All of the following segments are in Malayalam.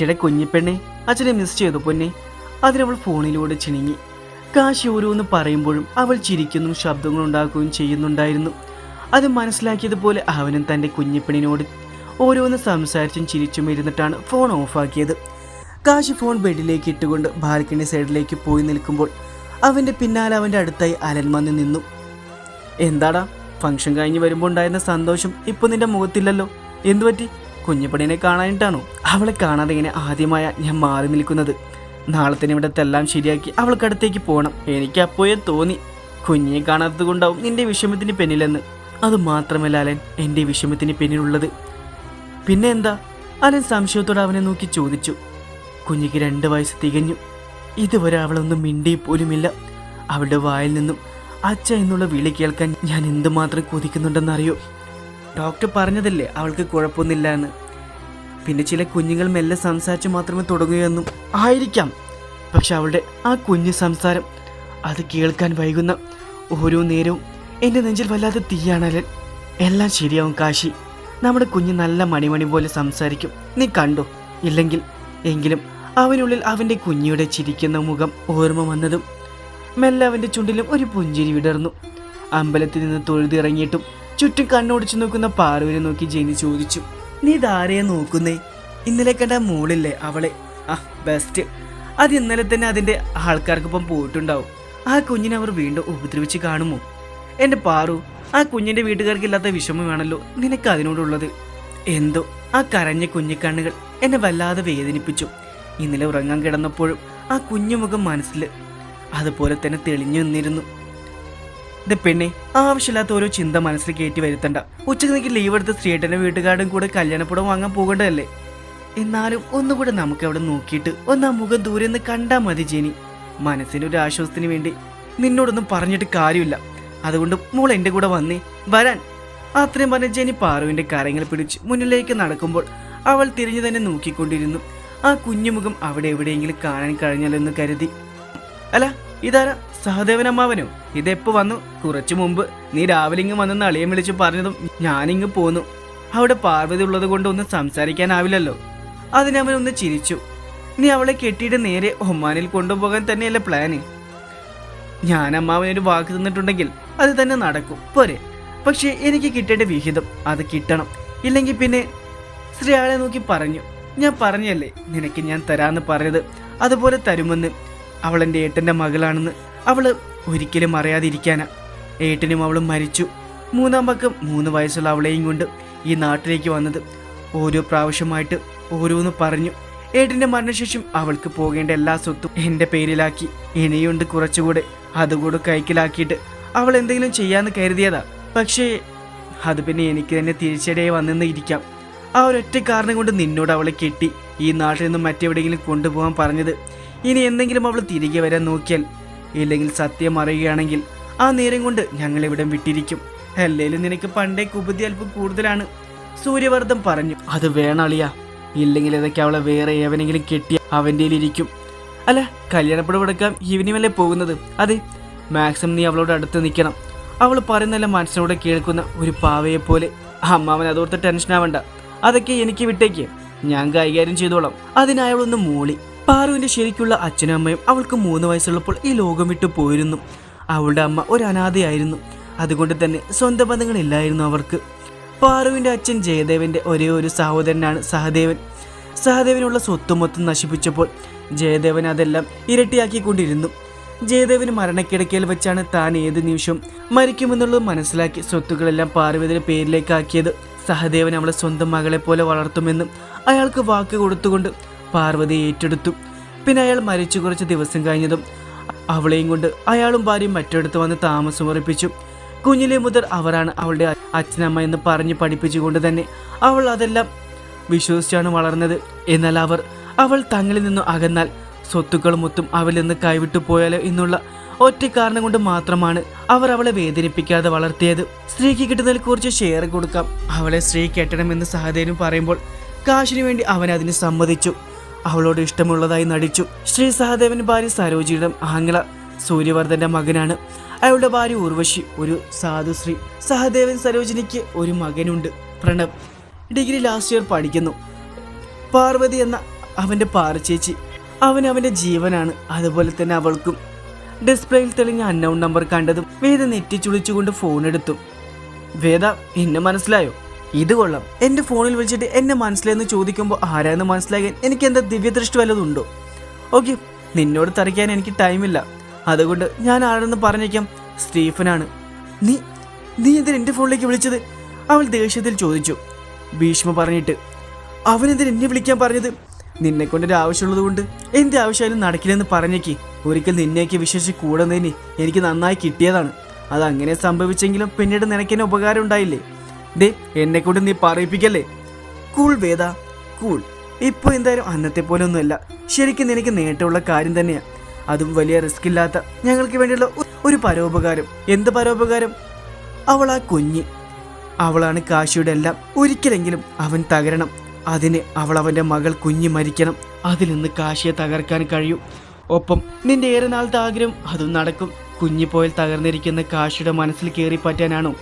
ചേടെ കുഞ്ഞിപ്പെണ്ണെ അച്ഛനെ മിസ് ചെയ്തു പൊന്നെ. അതിനവൾ ഫോണിലൂടെ ചിണുങ്ങി. കാശി ഓരോന്ന് പറയുമ്പോഴും അവൾ ചിരിക്കുന്നു ശബ്ദങ്ങൾ ഉണ്ടാക്കുകയും ചെയ്യുന്നുണ്ടായിരുന്നു. അത് മനസ്സിലാക്കിയതുപോലെ അവനും തന്റെ കുഞ്ഞിപ്പെണ്ണിനോട് ഓരോന്ന് സംസാരിച്ചും ചിരിച്ചും ഇരുന്നിട്ടാണ് ഫോൺ ഓഫാക്കിയത്. കാശി ഫോൺ ബെഡിലേക്ക് ഇട്ടുകൊണ്ട് ബാൽക്കണി സൈഡിലേക്ക് പോയി നിൽക്കുമ്പോൾ അവന്റെ പിന്നാലെ അവന്റെ അടുത്തായി അലൻ വന്ന് നിന്നു. എന്താടാ ഫംഗ്ഷൻ കഴിഞ്ഞ് വരുമ്പോൾ ഉണ്ടായിരുന്ന സന്തോഷം ഇപ്പോൾ നിന്റെ മുഖത്തില്ലല്ലോ? എന്തു പറ്റി കുഞ്ഞിപ്പണിനെ കാണാനിട്ടാണോ? അവളെ കാണാതെ ഇങ്ങനെ ആദ്യമായ ഞാൻ മാറി നിൽക്കുന്നത്. നാളെ തന്നെ ശരിയാക്കി അവൾക്കടുത്തേക്ക് പോകണം. എനിക്ക് അപ്പോഴേ തോന്നി കുഞ്ഞിനെ കാണാത്തത് കൊണ്ടാവും നിന്റെ വിഷമത്തിന് പിന്നിലെന്ന്. അത് മാത്രമല്ല അലൻ എന്റെ വിഷമത്തിന് പിന്നിലുള്ളത്. പിന്നെ എന്താ? അലൻ സംശയത്തോടെ അവനെ നോക്കി ചോദിച്ചു. കുഞ്ഞിക്ക് രണ്ട് വയസ്സ് തികഞ്ഞു. ഇതുവരെ അവളൊന്നും മിണ്ടി പോലുമില്ല. അവളുടെ വായിൽ നിന്നും അച്ഛ എന്നുള്ള വിളി കേൾക്കാൻ ഞാൻ എന്തുമാത്രം കൊതിക്കുന്നുണ്ടെന്നറിയോ? ഡോക്ടർ പറഞ്ഞതല്ലേ അവൾക്ക് കുഴപ്പമൊന്നുമില്ല എന്ന് പിന്നെ ചില കുഞ്ഞുങ്ങൾ മെല്ലെ സംസാരിച്ച് മാത്രമേ തുടങ്ങുകയെന്നും ആയിരിക്കാം. പക്ഷെ അവളുടെ ആ കുഞ്ഞു സംസാരം അത് കേൾക്കാൻ വൈകുന്ന ഓരോ നേരവും എന്റെ നെഞ്ചിൽ വല്ലാതെ തീയാണലൻ എല്ലാം ശരിയാവും കാശി. നമ്മുടെ കുഞ്ഞ് നല്ല മണിമണി പോലെ സംസാരിക്കും. നീ കണ്ടോ? ഇല്ലെങ്കിൽ എങ്കിലും അവനുള്ളിൽ അവന്റെ കുഞ്ഞിയുടെ ചിരിക്കുന്ന മുഖം ഓർമ്മ വന്നതും മെല്ലെ അവന്റെ ചുണ്ടിലും ഒരു പുഞ്ചിരി വിടർന്നു. അമ്പലത്തിൽ നിന്ന് തൊഴുതിറങ്ങിയിട്ടും ചുറ്റും കണ്ണോടിച്ചു നോക്കുന്ന പാറുവിനെ നോക്കി ജെനി ചോദിച്ചു നീ ഇതാരെയാ നോക്കുന്നേ? ഇന്നലെ കണ്ട മോളില്ലേ അവളെ? ആ ബെസ്റ്റ് അത് ഇന്നലെ തന്നെ അതിന്റെ ആൾക്കാർക്കൊപ്പം പോയിട്ടുണ്ടാവും. ആ കുഞ്ഞിനെ അവർ വീണ്ടും ഉപദ്രവിച്ച് കാണുമോ? എന്റെ പാറു ആ കുഞ്ഞിന്റെ വീട്ടുകാർക്കില്ലാത്ത വേണല്ലോ നിനക്ക് അതിനോടുള്ളത്. എന്തോ ആ കരഞ്ഞ കുഞ്ഞിക്കണ്ണുകൾ എന്നെ വല്ലാതെ വേദനിപ്പിച്ചു. ഇന്നലെ ഉറങ്ങാൻ കിടന്നപ്പോഴും ആ കുഞ്ഞുമുഖം മനസ്സിൽ അതുപോലെ തന്നെ തെളിഞ്ഞു നിന്നിരുന്നു. ഇത് പെണ്ണെ ആവശ്യമില്ലാത്ത ഓരോ ചിന്ത മനസ്സിൽ കയറ്റി വരുത്തണ്ട. ഉച്ചയ്ക്ക് ലീവ് എടുത്ത് സ്ത്രീയേട്ടന്റെ വീട്ടുകാരും കൂടെ കല്യാണപ്പുടം വാങ്ങാൻ പോകേണ്ടതല്ലേ? എന്നാലും ഒന്നുകൂടെ നമുക്ക് അവിടെ നോക്കിയിട്ട് ഒന്ന് ആ മുഖം ദൂരെ നിന്ന് കണ്ടാ മതി ജെനി. മനസ്സിനൊരു ആശ്വാസത്തിന് വേണ്ടി. നിന്നോടൊന്നും പറഞ്ഞിട്ട് കാര്യമില്ല. അതുകൊണ്ട് മോൾ എന്റെ കൂടെ വന്നേ വരാൻ. അത്രയും പറഞ്ഞ ജെനി പാറുവിന്റെ കരങ്ങൾ പിടിച്ച് മുന്നിലേക്ക് നടക്കുമ്പോൾ അവൾ തിരിഞ്ഞു തന്നെ നോക്കിക്കൊണ്ടിരുന്നു. ആ കുഞ്ഞുമുഖം അവിടെ എവിടെയെങ്കിലും കാണാൻ കഴിഞ്ഞാലെന്ന് കരുതി. അല്ല ഇതാരാ? സഹദേവനമ്മാവനോ? ഇതെപ്പോ വന്നു? കുറച്ചു മുമ്പ് നീ രാവിലെ ഇങ്ങ് വന്നെന്ന് അളിയൻ വിളിച്ചു പറഞ്ഞതും ഞാനിങ്ങ് പോന്നു. അവിടെ പാർവതി ഉള്ളത് കൊണ്ട് ഒന്നും സംസാരിക്കാനാവില്ലല്ലോ. അതിനവൻ ഒന്ന് ചിരിച്ചു. നീ അവളെ കെട്ടിയിട്ട് നേരെ ഒമാനിൽ കൊണ്ടുപോകാൻ തന്നെയല്ലേ പ്ലാന് ഞാൻ അമ്മാവനൊരു വാക്ക് തന്നിട്ടുണ്ടെങ്കിൽ അത് തന്നെ നടക്കും. പോരെ. പക്ഷേ എനിക്ക് കിട്ടേണ്ട വിഹിതം അത് കിട്ടണം. ഇല്ലെങ്കിൽ പിന്നെ ശ്രീ ആളെ നോക്കി പറഞ്ഞു. ഞാൻ പറഞ്ഞല്ലേ നിനക്ക് ഞാൻ തരാന്ന് പറഞ്ഞത് അതുപോലെ തരുമെന്ന്. അവൾ എന്റെ ഏട്ടന്റെ മകളാണെന്ന് അവൾ ഒരിക്കലും അറിയാതിരിക്കാനാ. ഏട്ടനും അവളും മരിച്ചു. മൂന്നാം പക്കം മൂന്ന് വയസ്സുള്ള അവളെയും കൊണ്ട് ഈ നാട്ടിലേക്ക് വന്നത് ഓരോ പ്രാവശ്യമായിട്ട് ഓരോന്ന് പറഞ്ഞു. ഏട്ടന്റെ മരണശേഷം അവൾക്ക് പോകേണ്ട എല്ലാ സ്വത്തും എന്റെ പേരിലാക്കി. ഇനിയുണ്ട് കുറച്ചുകൂടെ അതുകൂടെ കൈക്കലാക്കിയിട്ട് അവൾ എന്തെങ്കിലും ചെയ്യാന്ന് കരുതിയതാ. പക്ഷേ അത് പിന്നെ എനിക്ക് തന്നെ തിരിച്ചടിയായി വന്നെന്ന് ഇരിക്കാം. ആ ഒരൊറ്റ കാരണം കൊണ്ട് നിന്നോട് അവളെ കെട്ടി ഈ നാട്ടിൽ നിന്നും മറ്റെവിടെയെങ്കിലും കൊണ്ടുപോകാൻ പറഞ്ഞത് ഇനി എന്തെങ്കിലും അവൾ തിരികെ വരാൻ നോക്കിയാൽ ഇല്ലെങ്കിൽ സത്യം അറിയുകയാണെങ്കിൽ ആ നേരം കൊണ്ട് ഞങ്ങൾ ഇവിടം വിട്ടിരിക്കും. അല്ലേലും നിനക്ക് പണ്ടേ കുപതി അല്പം കൂടുതലാണ് സൂര്യവർദ്ധം പറഞ്ഞു. അത് വേണളിയ ഇല്ലെങ്കിൽ ഇതൊക്കെ അവളെ വേറെ എവനെങ്കിലും കെട്ടി അവന്റെ ഇരിക്കും. അല്ല കല്യാണപ്പുഴ കൊടുക്കാം ഈവനിങ് പോകുന്നത്? അതെ മാക്സിമം നീ അവളോട് അടുത്ത് നിൽക്കണം. അവൾ പറയുന്നല്ല മനസ്സിനോട് കേൾക്കുന്ന ഒരു പാവയെ പോലെ അമ്മാവൻ അതോർത്ത് ടെൻഷൻ ആവണ്ട അതൊക്കെ എനിക്ക് വിട്ടേക്ക് ഞാൻ കൈകാര്യം ചെയ്തോളാം. അതിനായവളൊന്ന് മൂളി. പാറുവിന്റെ ശരിക്കുള്ള അച്ഛനും അമ്മയും അവൾക്ക് മൂന്ന് വയസ്സുള്ളപ്പോൾ ഈ ലോകം വിട്ടു പോയിരുന്നു. അവളുടെ അമ്മ ഒരു അനാഥയായിരുന്നു. അതുകൊണ്ട് തന്നെ സ്വന്തം ബന്ധങ്ങളില്ലായിരുന്നു അവർക്ക്. പാറുവിന്റെ അച്ഛൻ ജയദേവന്റെ ഒരേ ഒരു സഹോദരനാണ് സഹദേവൻ. സഹദേവനുള്ള സ്വത്ത് മൊത്തം നശിപ്പിച്ചപ്പോൾ ജയദേവൻ അതെല്ലാം ഇരട്ടിയാക്കിക്കൊണ്ടിരുന്നു. ജയദേവന് മരണക്കിടക്കയിൽ വെച്ചാണ് താൻ ഏത് നിമിഷം മരിക്കുമെന്നുള്ളത് മനസ്സിലാക്കി സ്വത്തുക്കളെല്ലാം പാർവതിയുടെ പേരിലേക്കാക്കിയത്. സഹദേവൻ അവളെ സ്വന്തം മകളെ പോലെ വളർത്തുമെന്നും അയാൾക്ക് വാക്ക് കൊടുത്തുകൊണ്ട് പാർവതി ഏറ്റെടുത്തു. പിന്നെ അയാൾ മരിച്ചു കുറച്ച് ദിവസം കഴിഞ്ഞതും അവളെയും കൊണ്ട് അയാളും ഭാര്യയും മറ്റടുത്ത് വന്ന് താമസമുറപ്പിച്ചു കുഞ്ഞിലെ മുതൽ അവരാണ് അവളുടെ അച്ഛനമ്മ എന്ന് പറഞ്ഞ് പഠിപ്പിച്ചുകൊണ്ട് തന്നെ അവൾ അതെല്ലാം വിശ്വസിച്ചാണ് വളർന്നത്. എന്നാൽ അവർ അവൾ തങ്ങളിൽ നിന്നും അകന്നാൽ സ്വത്തുക്കൾ ഒത്തും അവളിൽ നിന്ന് കൈവിട്ടു പോയാലോ എന്നുള്ള ഒറ്റ കാരണം കൊണ്ട് മാത്രമാണ് അവർ അവളെ വേദനിപ്പിക്കാതെ വളർത്തിയത്. സ്ത്രീക്ക് കിട്ടുന്നതിൽ കുറച്ച് ഷെയർ കൊടുക്കാം. അവളെ സ്ത്രീ കെട്ടണമെന്ന് സഹദേവൻ പറയുമ്പോൾ കാശിനു വേണ്ടി അവൻ അതിന് സമ്മതിച്ചു. അവളോട് ഇഷ്ടമുള്ളതായി നടിച്ചു. ശ്രീ സഹദേവൻ ഭാര്യ സരോജിയുടെ ആംഗ്ല സൂര്യവർദ്ധന്റെ മകനാണ്. അയാളുടെ ഭാര്യ ഉർവശി ഒരു സാധുശ്രീ സഹദേവൻ സരോജിനിക്ക് ഒരു മകനുണ്ട് പ്രണവ്. ഡിഗ്രി ലാസ്റ്റ് ഇയർ പഠിക്കുന്നു. പാർവതി എന്ന അവന്റെ പാറച്ചേച്ചി. അവൻ അവന്റെ ജീവനാണ് അതുപോലെ തന്നെ അവൾക്കും. ഡിസ്പ്ലേയിൽ തെളിഞ്ഞ അന്നൗൺ നമ്പർ കണ്ടതും വേദ നെറ്റിച്ചുളിച്ചുകൊണ്ട് ഫോൺ എടുത്തു വേദ എന്നെ മനസ്സിലായോ? ഇത് കൊള്ളാം. എന്റെ ഫോണിൽ വിളിച്ചിട്ട് എന്നെ മനസ്സിലായെന്ന് ചോദിക്കുമ്പോൾ ആരാന്ന് മനസ്സിലാകാൻ എനിക്ക് എന്താ ദിവ്യദൃഷ്ടി വല്ലതുണ്ടോ ഓക്കെ നിന്നോട് തറിക്കാൻ എനിക്ക് ടൈമില്ല അതുകൊണ്ട് ഞാൻ ആരെന്ന് പറഞ്ഞേക്കാം. സ്റ്റീഫനാണ്. നീ നീ എന്തിനാ എന്റെ ഫോണിലേക്ക് വിളിച്ചത്? അവൾ ദേഷ്യത്തിൽ ചോദിച്ചു. ഭീഷ്മ പറഞ്ഞിട്ട് അവനെന്തിനാ എന്നെ വിളിക്കാൻ പറഞ്ഞത്? നിന്നെ കൊണ്ടൊരു ആവശ്യമുള്ളത് കൊണ്ട് എന്ത് ആവശ്യമായാലും നടക്കില്ലെന്ന് പറഞ്ഞേക്ക്. ഒരിക്കൽ നിന്നേക്ക് വിശ്വസിച്ച് കൂടുന്നതിന് എനിക്ക് നന്നായി കിട്ടിയതാണ്. അത് സംഭവിച്ചെങ്കിലും പിന്നീട് നിനക്കെന്നെ ഉപകാരം ഉണ്ടായില്ലേ? ദേ എന്നെ കൊണ്ട് നീ പറയിപ്പിക്കല്ലേ? കൂൾ വേദ. കൂൾ ഇപ്പൊ എന്തായാലും അന്നത്തെ പോലെ ഒന്നുമല്ല ശരിക്കും നിനക്ക് നേട്ടമുള്ള കാര്യം തന്നെയാ. അതും വലിയ റിസ്ക് ഇല്ലാത്ത ഞങ്ങൾക്ക് വേണ്ടിയുള്ള ഒരു പരോപകാരം. എന്ത് പരോപകാരം? അവൾ ആ കുഞ്ഞ്. അവളാണ് കാശിയുടെ എല്ലാം ഒരിക്കലെങ്കിലും അവൻ തകരണം. അതിന് അവൾ അവന്റെ മകൾ കുഞ്ഞ് മരിക്കണം. അതിൽ നിന്ന് കാശിയെ തകർക്കാൻ കഴിയും. ഒപ്പം നിന്റെ ഏറെ നാളത്തെ ആഗ്രഹം അതും നടക്കും. കുഞ്ഞിപ്പോയിൽ പോയാൽ തകർന്നിരിക്കുന്ന കാശിയുടെ മനസ്സിൽ കയറി പറ്റാനാണോ?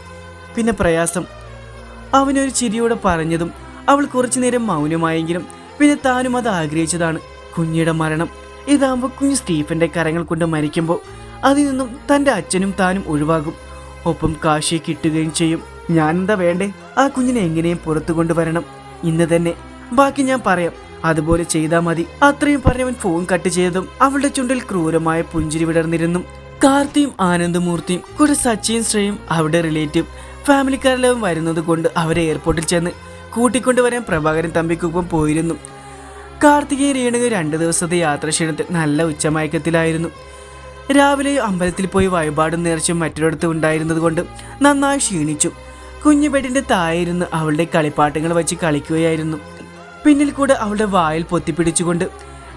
പിന്നെ പ്രയാസം. അവനൊരു ചിരിയോടെ പറഞ്ഞതും അവൾ കുറച്ചു നേരം മൗനമായെങ്കിലും പിന്നെ താനും അത് ആഗ്രഹിച്ചതാണ്. കുഞ്ഞിയുടെ മരണം. ഇതാകുമ്പോൾ കുഞ്ഞ് സ്റ്റീഫന്റെ കരങ്ങൾ കൊണ്ട് മരിക്കുമ്പോൾ അതിൽ നിന്നും തന്റെ അച്ഛനും താനും ഒഴിവാകും. ഒപ്പം കാശിയെ കിട്ടുകയും ചെയ്യും. ഞാൻ എന്താ വേണ്ടേ? ആ കുഞ്ഞിനെ എങ്ങനെയും പുറത്തു കൊണ്ടുവരണം. ഇന്ന് തന്നെ. ബാക്കി ഞാൻ പറയാം. അതുപോലെ ചെയ്താൽ മതി. അത്രയും പറഞ്ഞവൻ ഫോൺ കട്ട് ചെയ്തതും അവളുടെ ചുണ്ടിൽ ക്രൂരമായ പുഞ്ചിരി വിടർന്നിരുന്നു. കാർത്തിയും ആനന്ദമൂർത്തിയും കൂടെ സച്ചിയും ശ്രേയും അവരുടെ റിലേറ്റീവ് ഫാമിലിക്കാരെല്ലാം വരുന്നത് കൊണ്ട് അവരെ എയർപോർട്ടിൽ ചെന്ന് കൂട്ടിക്കൊണ്ടുവരാൻ പ്രഭാകരൻ തമ്പിക്കൊപ്പം പോയിരുന്നു. കാർത്തികേയ രേണുക രണ്ട് ദിവസത്തെ യാത്ര ക്ഷീണത്തിൽ നല്ല ഉച്ചമയക്കത്തിലായിരുന്നു. രാവിലെ അമ്പലത്തിൽ പോയി വഴിപാടും നേർച്ചയും മറ്റൊരിടത്ത് ഉണ്ടായിരുന്നത് കൊണ്ട് നന്നായി ക്ഷീണിച്ചു. കുഞ്ഞു തായിരുന്ന് അവളുടെ കളിപ്പാട്ടങ്ങൾ വച്ച് കളിക്കുകയായിരുന്നു. പിന്നിൽ കൂടെ അവളുടെ വായിൽ പൊത്തിപ്പിടിച്ചുകൊണ്ട്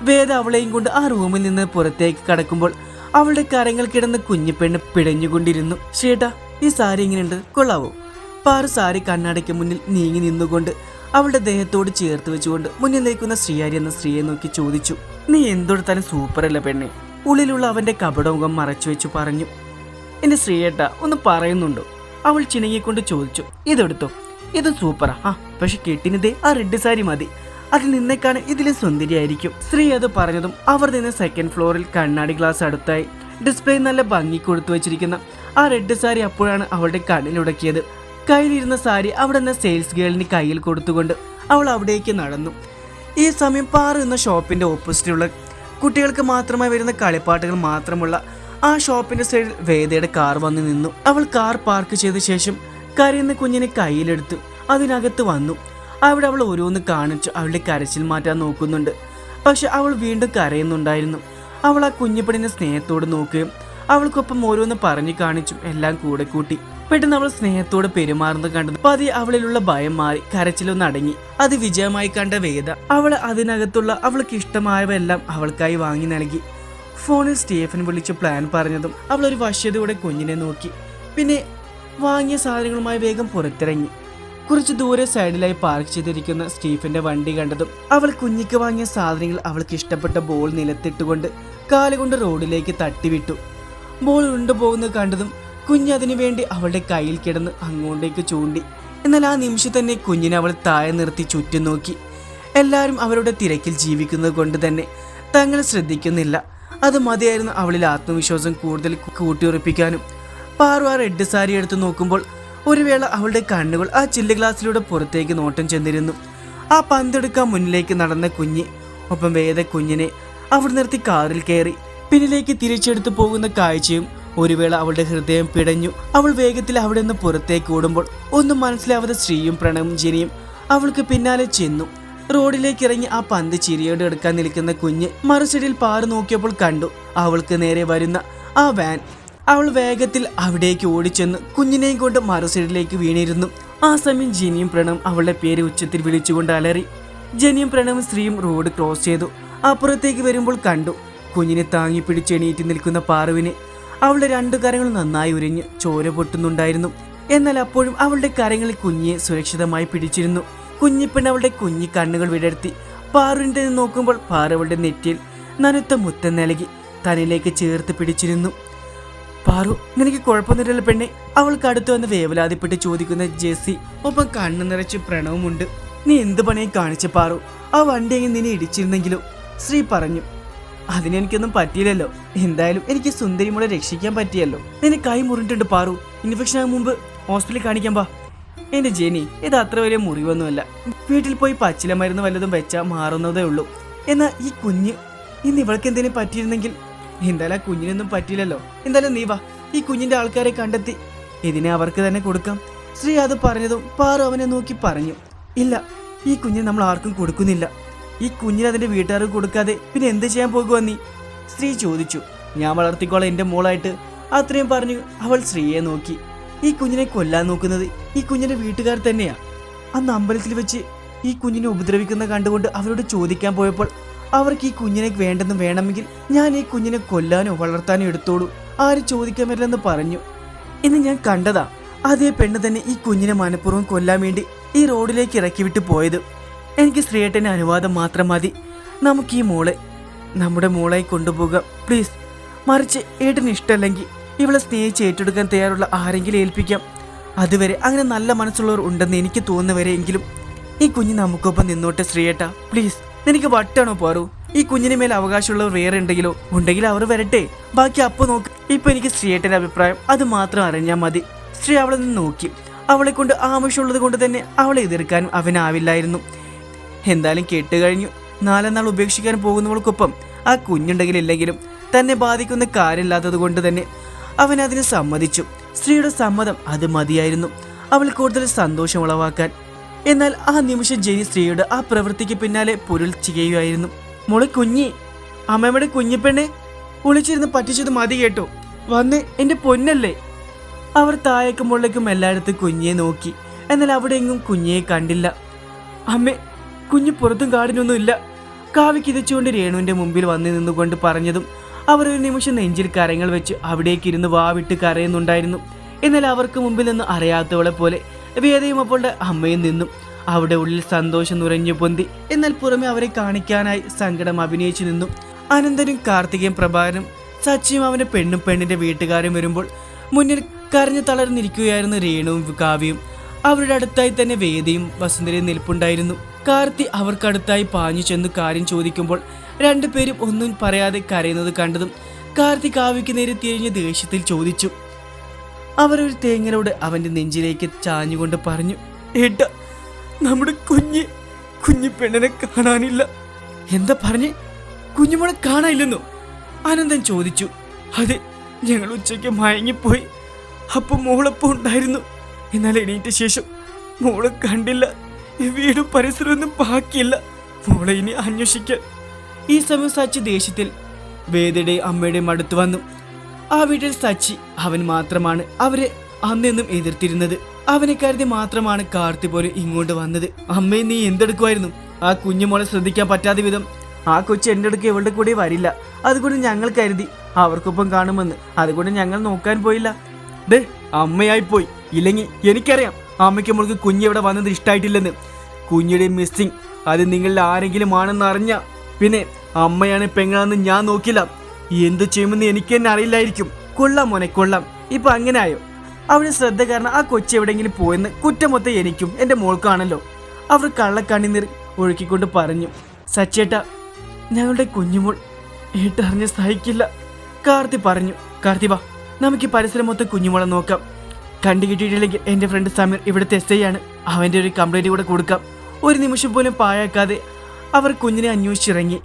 വേദ അവളെയും കൊണ്ട് ആ റൂമിൽ നിന്ന് പുറത്തേക്ക് കടക്കുമ്പോൾ അവളുടെ കരങ്ങൾ കിടന്ന് കുഞ്ഞു പിടഞ്ഞുകൊണ്ടിരുന്നു. ചേട്ടാ ഈ സാരി എങ്ങനെയുണ്ട് കൊള്ളാവോ? പാറു സാരി കണ്ണാടയ്ക്ക് മുന്നിൽ നീങ്ങി നിന്നുകൊണ്ട് അവളുടെ ദേഹത്തോട് ചേർത്ത് വെച്ചുകൊണ്ട് മുന്നിൽ നിൽക്കുന്ന ശ്രീയാരി എന്ന സ്ത്രീയെ നോക്കി ചോദിച്ചു നീ എന്തൊടുത്താലും സൂപ്പറല്ല പെണ്ണെ? ഉള്ളിലുള്ള അവന്റെ കപടമുഖം മറച്ചു വെച്ചു പറഞ്ഞു എന്റെ ശ്രീയേട്ട ഒന്ന് പറയുന്നുണ്ടോ? അവൾ ചിണങ്ങിക്കൊണ്ട് ചോദിച്ചു ഇതെടുത്തോ? ഇത് സൂപ്പറാ. ആ പക്ഷെ കെട്ടിനതേ ആ റെഡ് സാരി മതി. അതിൽ നിന്നേക്കാണ് ഇതിലും സുന്ദരിയായിരിക്കും. സ്ത്രീ അത് പറഞ്ഞതും അവർ നിന്ന് സെക്കൻഡ് ഫ്ലോറിൽ കണ്ണാടി ഗ്ലാസ് അടുത്തായി. ഡിസ്പ്ലേ നല്ല ഭംഗി കൊടുത്തു വെച്ചിരിക്കുന്ന. ആ റെഡ് സാരി അപ്പോഴാണ് അവളുടെ കണ്ണിലുടക്കിയത് കയ്യിലിരുന്ന സാരി അവിടെ നിന്ന് സെയിൽസ് ഗേളിന് കയ്യിൽ കൊടുത്തുകൊണ്ട് അവൾ അവിടേക്ക് നടന്നു. ഈ സമയം പാറ എന്ന ഷോപ്പിന്റെ ഓപ്പോസിറ്റുള്ള കുട്ടികൾക്ക് മാത്രമായി വരുന്ന കളിപ്പാട്ടുകൾ മാത്രമുള്ള ആ ഷോപ്പിന്റെ സൈഡിൽ വേദയുടെ കാർ വന്ന് നിന്നു. അവൾ കാർ പാർക്ക് ചെയ്ത ശേഷം കരയുന്ന കുഞ്ഞിനെ കയ്യിലെടുത്തു. അതിനകത്ത് വന്നു. അവിടെ അവൾ ഓരോന്ന് കാണിച്ചു. അവളുടെ കരച്ചിൽ മാറ്റാൻ നോക്കുന്നുണ്ട്. പക്ഷെ അവൾ വീണ്ടും കരയുന്നുണ്ടായിരുന്നു. അവൾ ആ കുഞ്ഞിപ്പണിനെ സ്നേഹത്തോട് നോക്കുകയും അവൾക്കൊപ്പം ഓരോന്ന് പറഞ്ഞു കാണിച്ചും എല്ലാം കൂടെ കൂട്ടി. പെട്ടെന്ന് അവൾ സ്നേഹത്തോട് പെരുമാറുന്നത് കണ്ടത് പതി അവളിലുള്ള ഭയം മാറി കരച്ചിലൊന്ന് അടങ്ങി. അത് വിജയമായി കണ്ട വേദ അവൾ അതിനകത്തുള്ള അവൾക്ക് ഇഷ്ടമായവയെല്ലാം അവൾക്കായി വാങ്ങി നൽകി. ഫോണിൽ സ്റ്റീഫൻ വിളിച്ച് പ്ലാൻ പറഞ്ഞതും അവൾ ഒരു വശ്യതയോടെ കുഞ്ഞിനെ നോക്കി. പിന്നെ വാങ്ങിയ സാധനങ്ങളുമായി വേഗം പുറത്തിറങ്ങി. കുറച്ച് ദൂരെ സൈഡിലായി പാർക്ക് ചെയ്തിരിക്കുന്ന സ്റ്റീഫന്റെ വണ്ടി കണ്ടതും അവൾ കുഞ്ഞിക്ക് വാങ്ങിയ സാധനങ്ങൾ അവൾക്ക് ഇഷ്ടപ്പെട്ട ബോൾ നിലത്തിട്ടുകൊണ്ട് കാലുകൊണ്ട് റോഡിലേക്ക് തട്ടിവിട്ടു. ബോൾ ഉണ്ടുപോകുന്നത് കണ്ടതും കുഞ്ഞ് അതിനു വേണ്ടി അവളുടെ കയ്യിൽ കിടന്ന് അങ്ങോട്ടേക്ക് ചൂണ്ടി. എന്നാൽ ആ നിമിഷം തന്നെ കുഞ്ഞിനെ അവൾ താഴെ നിർത്തി ചുറ്റും നോക്കി. എല്ലാവരും അവരുടെ തിരക്കിൽ ജീവിക്കുന്നത് കൊണ്ട് തന്നെ തങ്ങൾ ശ്രദ്ധിക്കുന്നില്ല. അത് മതിയായിരുന്നു അവളിൽ ആത്മവിശ്വാസം കൂടുതൽ കൂട്ടിയുറപ്പിക്കാനും. പാറു ആ റെഡ് സാരി എടുത്തു നോക്കുമ്പോൾ ഒരു വേള അവളുടെ കണ്ണുകൾ ആ ചില്ല് ഗ്ലാസ്സിലൂടെ പുറത്തേക്ക് നോട്ടം ചെന്നിരുന്നു. ആ പന്തെടുക്കാൻ മുന്നിലേക്ക് നടന്ന കുഞ്ഞ് ഒപ്പം വേദ കുഞ്ഞിനെ അവിടെ നിർത്തി കാറിൽ കയറി. പിന്നിലേക്ക് തിരിച്ചെടുത്തു പോകുന്ന കാഴ്ചയും ഒരു വേള അവളുടെ ഹൃദയം പിടഞ്ഞു. അവൾ വേഗത്തിൽ അവിടെ നിന്ന് പുറത്തേക്ക് ഓടുമ്പോൾ ഒന്നും മനസ്സിലാവാതെ ശ്രീയും പ്രണവും ജനിയും അവൾക്ക് പിന്നാലെ ചെന്നു. റോഡിലേക്ക് ഇറങ്ങി ആ പന്ത് ചിരിയോടെ എടുക്കാൻ നിൽക്കുന്ന കുഞ്ഞ് മറുസൈഡിൽ പാറു നോക്കിയപ്പോൾ കണ്ടു. അവൾക്ക് നേരെ വരുന്ന ആ വാൻ. അവൾ വേഗത്തിൽ അവിടേക്ക് ഓടിച്ചെന്ന് കുഞ്ഞിനെയും കൊണ്ട് മറുസൈഡിലേക്ക് വീണിരുന്നു. ആ സമയം ജനിയും പ്രണവും അവളുടെ പേര് ഉച്ചത്തിൽ വിളിച്ചുകൊണ്ട് അലറി. ജനിയും പ്രണവും സ്ത്രീയും റോഡ് ക്രോസ് ചെയ്തു. അപ്പുറത്തേക്ക് വരുമ്പോൾ കണ്ടു. കുഞ്ഞിനെ താങ്ങി പിടിച്ച് എണീറ്റ് നിൽക്കുന്ന പാറുവിനെ. അവളുടെ രണ്ടു കരങ്ങൾ നന്നായി ഉരിഞ്ഞ് ചോര പൊട്ടുന്നുണ്ടായിരുന്നു. എന്നാൽ അപ്പോഴും അവളുടെ കരങ്ങളിൽ കുഞ്ഞിയെ സുരക്ഷിതമായി പിടിച്ചിരുന്നു. കുഞ്ഞിപ്പെണ് അവളുടെ കുഞ്ഞി കണ്ണുകൾ വിടർത്തി. പാറുവിന്റെ നോക്കുമ്പോൾ പാറവളുടെ നെറ്റിയിൽ നനുത്ത മുത്തം നൽകി. തനിലേക്ക് ചേർത്ത് പിടിച്ചിരുന്നു. പാറു നിനക്ക് കുഴപ്പമൊന്നുമില്ലല്ലോ പെണ്ണെ. അവൾക്ക് അടുത്ത് വന്ന് വേവലാതിപ്പെട്ട് ചോദിക്കുന്ന ജെസ്സി ഒപ്പം കണ്ണു നിറച്ച് പ്രണവുമുണ്ട്. നീ എന്ത് പണിയും കാണിച്ച പാറു? ആ വണ്ടി എങ്ങനെ നിന്നെ ഇടിച്ചിരുന്നെങ്കിലോ? ശ്രീ പറഞ്ഞു അതിനെനിക്കൊന്നും പറ്റിയില്ലല്ലോ. എന്തായാലും എനിക്ക് സുന്ദരിമോളെ രക്ഷിക്കാൻ പറ്റിയല്ലോ. നിന്നെ കൈ മുറിഞ്ഞിട്ടുണ്ട് പാറു. ഇൻഫെക്ഷൻ ആകും മുമ്പ് ഹോസ്പിറ്റലിൽ കാണിക്കാൻ പാ എന്റെ ജെനി ഇത് അത്ര വലിയ മുറിവൊന്നുമല്ല. വീട്ടിൽ പോയി പച്ചില മരുന്ന് വല്ലതും വെച്ചാൽ മാറുന്നതേ ഉള്ളൂ. എന്നാ ഈ കുഞ്ഞ് ഇന്ന് ഇവൾക്ക് എന്തെങ്കിലും പറ്റിയിരുന്നെങ്കിൽ? എന്തായാലും ആ കുഞ്ഞിനൊന്നും പറ്റിയില്ലല്ലോ. എന്തായാലും നീ വാ. ഈ കുഞ്ഞിന്റെ ആൾക്കാരെ കണ്ടെത്തി. ഇതിനെ അവർക്ക് തന്നെ കൊടുക്കാം. ശ്രീ അത് പറഞ്ഞതും പാറു അവനെ നോക്കി പറഞ്ഞു ഇല്ല ഈ കുഞ്ഞിനെ നമ്മൾ ആർക്കും കൊടുക്കുന്നില്ല. ഈ കുഞ്ഞിനെ അതിന്റെ വീട്ടുകാർക്ക് കൊടുക്കാതെ പിന്നെ എന്ത് ചെയ്യാൻ പോകുക നീ? സ്ത്രീ ചോദിച്ചു. ഞാൻ വളർത്തിക്കോളാം എന്റെ മോളായിട്ട്. അത്രയും പറഞ്ഞു അവൾ സ്ത്രീയെ നോക്കി. ഈ കുഞ്ഞിനെ കൊല്ലാൻ നോക്കുന്നത് ഈ കുഞ്ഞിന്റെ വീട്ടുകാർ തന്നെയാ. അന്ന് അമ്പലത്തിൽ വെച്ച് ഈ കുഞ്ഞിനെ ഉപദ്രവിക്കുന്ന കണ്ടുകൊണ്ട് അവരോട് ചോദിക്കാൻ പോയപ്പോൾ അവർക്ക് ഈ കുഞ്ഞിനെ വേണ്ടെന്ന് വേണമെങ്കിൽ ഞാൻ ഈ കുഞ്ഞിനെ കൊല്ലാനോ വളർത്താനോ എടുത്തോളൂ. ആരും ചോദിക്കാൻ വരില്ലെന്ന് പറഞ്ഞു. ഇന്ന് ഞാൻ കണ്ടതാ. അതേ പെണ്ണ് തന്നെ ഈ കുഞ്ഞിനെ മനഃപൂർവം കൊല്ലാൻ വേണ്ടി ഈ റോഡിലേക്ക് ഇറക്കി വിട്ട് പോയത്. എനിക്ക് ശ്രീയേട്ടന്റെ അനുവാദം മാത്രം മതി. നമുക്ക് ഈ മോളെ നമ്മുടെ മോളായി കൊണ്ടുപോകാം. പ്ലീസ് മറിച്ച് ഏട്ടന് ഇഷ്ടമല്ലെങ്കിൽ ഇവളെ സ്നേഹിച്ച് ഏറ്റെടുക്കാൻ തയ്യാറുള്ള ആരെങ്കിലും ഏൽപ്പിക്കാം. അതുവരെ അങ്ങനെ നല്ല മനസ്സുള്ളവർ ഉണ്ടെന്ന് എനിക്ക് തോന്നുന്നവരെയെങ്കിലും ഈ കുഞ്ഞ് നമുക്കൊപ്പം നിന്നോട്ടെ ശ്രീയേട്ട. പ്ലീസ് നിനക്ക് വട്ടാണോ പാറു? ഈ കുഞ്ഞിന് മേൽ അവകാശമുള്ളവർ വേറെ ഉണ്ടെങ്കിലോ? ഉണ്ടെങ്കിൽ അവർ വരട്ടെ. ബാക്കി അപ്പൊ നോക്ക്. ഇപ്പൊ എനിക്ക് ശ്രീയേട്ടന്റെ അഭിപ്രായം അത് മാത്രം അറിഞ്ഞാൽ മതി. ശ്രീ അവളെ നിന്ന് നോക്കി. അവളെ കൊണ്ട് ആവശ്യമുള്ളത് കൊണ്ട് തന്നെ അവളെ എതിർക്കാനും അവനാവില്ലായിരുന്നു. എന്തായാലും കേട്ടുകഴിഞ്ഞു നാലെന്നാൾ ഉപേക്ഷിക്കാൻ പോകുന്നവൾക്കൊപ്പം ആ കുഞ്ഞുണ്ടെങ്കിലില്ലെങ്കിലും തന്നെ ബാധിക്കുന്ന കാര്യമില്ലാത്തത് കൊണ്ട് തന്നെ അവൻ അതിന് സമ്മതിച്ചു. സ്ത്രീയുടെ സമ്മതം അത് മതിയായിരുന്നു. അവൾ കൂടുതൽ സന്തോഷം ഉളവാക്കാൻ എന്നാൽ ആ നിമിഷം ജെനി സ്ത്രീയുടെ ആ പ്രവൃത്തിക്ക് പിന്നാലെ പൊരുൾ ചെയ്യുകയായിരുന്നു മോളെ കുഞ്ഞി അമ്മയുടെ കുഞ്ഞിപ്പെണ്ണെ ഒളിച്ചിരുന്ന് പറ്റിച്ചത് മതി കേട്ടോ. വന്ന് എന്റെ പൊന്നല്ലേ. അവർ താഴേക്കും മുകളിലേക്കും എല്ലായിടത്തും കുഞ്ഞിയെ നോക്കി. എന്നാൽ അവിടെ എങ്ങും കുഞ്ഞിയെ കണ്ടില്ല. അമ്മേ കുഞ്ഞ് പുറത്തും കാടിനൊന്നും ഇല്ല. കാവി കിതച്ചുകൊണ്ട് രേണുവിന്റെ മുമ്പിൽ വന്നു നിന്നുകൊണ്ട് പറഞ്ഞതും അവർ ഒരു നിമിഷം നെഞ്ചിൽ കരങ്ങൾ വെച്ച് അവിടേക്ക് ഇരുന്ന് വാവിട്ട് കരയുന്നുണ്ടായിരുന്നു. എന്നാൽ അവർക്ക് മുമ്പിൽ നിന്ന് അറിയാത്തവളെ പോലെ വേദയും അപ്പോൾ അമ്മയും നിന്നും. അവിടെ ഉള്ളിൽ സന്തോഷം നുരഞ്ഞു പൊന്തി. എന്നാൽ പുറമെ അവരെ കാണിക്കാനായി സങ്കടം അഭിനയിച്ചു നിന്നു. അനന്തനും കാർത്തികയും പ്രഭാകരനും സച്ചിയും അവന്റെ പെണ്ണും പെണ്ണിന്റെ വീട്ടുകാരും വരുമ്പോൾ മുന്നിൽ കരഞ്ഞു തളർന്നിരിക്കുകയായിരുന്നു രേണുവും കാവ്യയും. അവരുടെ അടുത്തായി തന്നെ വേദിയും വസുന്ധരയും നിൽപ്പുണ്ടായിരുന്നു. കാർത്തി അവർക്കടുത്തായി പാഞ്ഞു ചെന്ന് കാര്യം ചോദിക്കുമ്പോൾ രണ്ടുപേരും ഒന്നും പറയാതെ കരയുന്നത് കണ്ടതും കാർത്തി കാവ്യയ്ക്ക് നേരെ തിരിഞ്ഞ് ദേഷ്യത്തിൽ ചോദിച്ചു. അവരൊരു തേങ്ങലോട് അവന്റെ നെഞ്ചിലേക്ക് ചാഞ്ഞുകൊണ്ട് പറഞ്ഞു ഏട്ട നമ്മുടെ കുഞ്ഞ് കുഞ്ഞു പെണ്ണിനെ കാണാനില്ല. എന്താ പറഞ്ഞ്? കുഞ്ഞുമോളെ കാണാനില്ലെന്നോ? അനന്തൻ ചോദിച്ചു. അതെ ഞങ്ങൾ ഉച്ചയ്ക്ക് മയങ്ങിപ്പോയി. അപ്പം മോളൊപ്പം ഉണ്ടായിരുന്നു. എന്നാൽ എണീറ്റ ശേഷം മോളെ കണ്ടില്ല. വീടും പരിസരമൊന്നും ബാക്കിയില്ല. മോളെ ഇനി അന്വേഷിക്കാൻ ഈ സമയം സച്ചി ദേഷ്യത്തിൽ വേദയുടെയും അമ്മയുടെയും അടുത്ത് വന്നു. ആ വീട്ടിൽ സച്ചി അവൻ മാത്രമാണ് അവരെ അന്നെന്നും എതിർത്തിരുന്നത്. അവനെ കരുതി മാത്രമാണ് കാർത്തി പോലും ഇങ്ങോട്ട് വന്നത്. അമ്മയെ നീ എന്തെടുക്കുമായിരുന്നു ആ കുഞ്ഞുമോളെ ശ്രദ്ധിക്കാൻ പറ്റാത്ത വിധം ആ കൊച്ചു എന്റെ അടുക്ക് ഇവളുടെ കൂടെ വരില്ല. അതുകൊണ്ട് ഞങ്ങൾ കരുതി അവർക്കൊപ്പം കാണുമെന്ന്. അതുകൊണ്ട് ഞങ്ങൾ നോക്കാൻ പോയില്ല. ദേ അമ്മയായി പോയി ഇല്ലെങ്കിൽ എനിക്കറിയാം അമ്മയ്ക്ക് മോൾക്ക് കുഞ്ഞ് ഇവിടെ വന്നത് ഇഷ്ടമായിട്ടില്ലെന്ന് കുഞ്ഞിയുടെ മിസ്സിങ് അത് നിങ്ങളിൽ ആരെങ്കിലും ആണെന്ന് അറിഞ്ഞ പിന്നെ അമ്മയാണ് പെങ്ങളാന്ന് ഞാൻ നോക്കില്ല. എന്തു ചെയ്യുമെന്ന് എനിക്ക് തന്നെ അറിയില്ലായിരിക്കും. കൊള്ളാം മോനെ കൊള്ളാം. ഇപ്പൊ അങ്ങനെ ആയോ അവന് ശ്രദ്ധ കാരണം ആ കൊച്ചി എവിടെയെങ്കിലും പോയെന്ന് കുറ്റമൊത്ത എനിക്കും എന്റെ മോൾക്കാണല്ലോ. അവർ കള്ളക്കണ്ണിനീർ ഒഴുക്കിക്കൊണ്ട് പറഞ്ഞു സച്ചേട്ട ഞങ്ങളുടെ കുഞ്ഞുമോൾ ഏട്ടറിഞ്ഞ് സഹിക്കില്ല. കാർത്തി പറഞ്ഞു കാർത്തി വാ നമുക്ക് ഈ പരിസരം മൊത്തം കുഞ്ഞുമോളെ നോക്കാം. കണ്ടു കിട്ടിയിട്ടില്ലെങ്കിൽ എന്റെ ഫ്രണ്ട് സമീർ ഇവിടുത്തെ എസ് ഐ ആണ്. അവന്റെ ഒരു കംപ്ലൈന്റ് കൂടെ കൊടുക്കാം. ഒരു നിമിഷം പോലും പാഴാക്കാതെ അവർ കുഞ്ഞിനെ അന്വേഷിച്ചിറങ്ങി.